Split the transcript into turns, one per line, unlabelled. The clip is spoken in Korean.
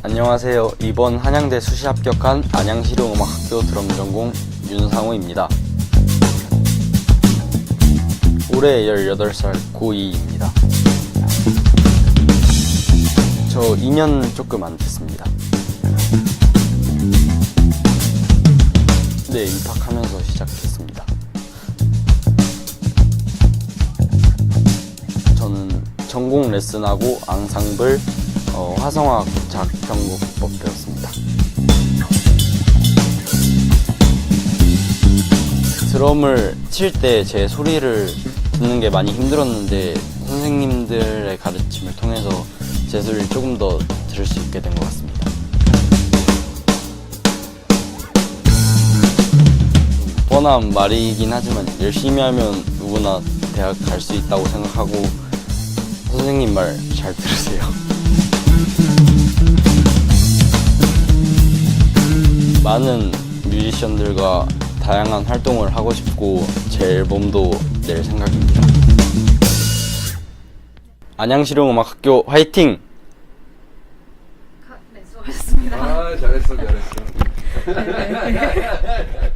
안녕하세요. 이번 한양대 수시 합격한 안양실용음악학교 드럼 전공 윤상우입니다. 올해 18살 고2입니다. 저 2년 조금 안 됐습니다. 네, 입학하면서 시작했습니다. 저는 전공 레슨하고 앙상블, 어, 화성학 작편곡법 배웠습니다. 드럼을 칠 때 제 소리를 듣는 게 많이 힘들었는데 선생님들의 가르침을 통해서 제 소리를 조금 더 들을 수 있게 된 것 같습니다. 뻔한 말이긴 하지만 열심히 하면 누구나 대학 갈 수 있다고 생각하고 선생님 말 잘 들으세요. 많은 뮤지션들과 다양한 활동을 하고 싶고 제 앨범도 낼 생각입니다. 안양실용음악학교 화이팅!
네, 수고하셨습니다.
아 잘했어 잘했어